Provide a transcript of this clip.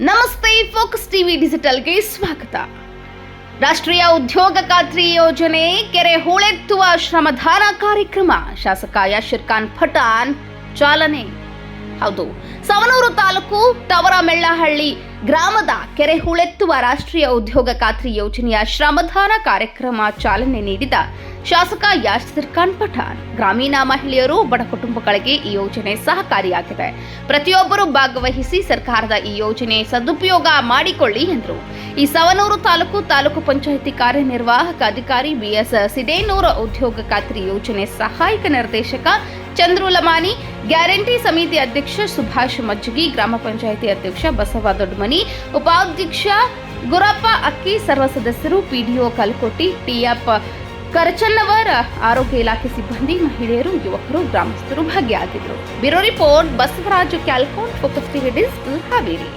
ನಮಸ್ತೆ focus TV ಡಿಜಿಟಲ್ಗೆ ಸ್ವಾಗತ ರಾಷ್ಟ್ರೀಯ ಉದ್ಯೋಗ ಖಾತ್ರಿ ಯೋಜನೆ ಕೆರೆ ಹೂಳೆತ್ತುವ ಶ್ರಮದಾನ ಕಾರ್ಯಕ್ರಮ ಶಾಸಕ ಯಾಶಿರ್ ಖಾನ್ ಪಠಾಣ್ ಚಾಲನೆ ಹೌದು. ಸವನೂರು ತಾಲೂಕು ತವರಮೆಳ್ಳಹಳ್ಳಿ ಗ್ರಾಮದ ಕೆರೆ ಹೂಳೆತ್ತುವ ರಾಷ್ಟ್ರೀಯ ಉದ್ಯೋಗ ಖಾತ್ರಿ ಯೋಜನೆಯ ಶ್ರಮದಾನ ಕಾರ್ಯಕ್ರಮ ಚಾಲನೆ ನೀಡಿದ ಶಾಸಕ ಯಾಸಿರ್ ಖಾನ್ ಪಠಾಣ್. ಗ್ರಾಮೀಣ ಮಹಿಳೆಯರು, ಬಡ ಕುಟುಂಬಗಳಿಗೆ ಈ ಯೋಜನೆ ಸಹಕಾರಿಯಾಗಿದೆ. ಪ್ರತಿಯೊಬ್ಬರು ಭಾಗವಹಿಸಿ ಸರ್ಕಾರದ ಈ ಯೋಜನೆ ಸದುಪಯೋಗ ಮಾಡಿಕೊಳ್ಳಿ ಎಂದರು. ಈ ಸವನೂರು ತಾಲೂಕು ತಾಲೂಕು ಪಂಚಾಯಿತಿ ಕಾರ್ಯನಿರ್ವಾಹಕ ಅಧಿಕಾರಿ ಬಿಎಸ್ ಸಿದೇನೂರ ಉದ್ಯೋಗ ಖಾತ್ರಿ ಯೋಜನೆ ಸಹಾಯಕ ನಿರ್ದೇಶಕ ಚಂದ್ರು ಲಮಾನಿ ಗ್ಯಾರಂಟಿ ಸಮಿತಿ ಅಧ್ಯಕ್ಷ ಸುಭಾಷ್ ಮಜ್ಜಿಗಿ ಗ್ರಾಮ ಪಂಚಾಯಿತಿ ಅಧ್ಯಕ್ಷ ಬಸವ ದೊಡ್ಡಮನಿ ಉಪಾಧ್ಯಕ್ಷ ಗುರಪ್ಪ ಅಕ್ಕಿ, ಸರ್ವ ಸದಸ್ಯರು ಪಿಡಿಒ ಕಲ್ಕೋಟಿ ಟಿಎಫ್ ಕರಚನ್ನವರ, ಆರೋಗ್ಯ ಇಲಾಖೆ ಸಿಬ್ಬಂದಿ, ಮಹಿಳೆಯರು, ಯುವಕರು, ಗ್ರಾಮಸ್ಥರು ಭಾಗಿಯಾಗಿದ್ದರು. ಬ್ಯೂರೋ ರಿಪೋರ್ಟ್, ಬಸವರಾಜು ಕ್ಯಾಲ್ಕೋನ್ ಫೋಕಸ್ ಟಿವಿ ಡಿಜಿಟಲ್ ಹಾವೇರಿ.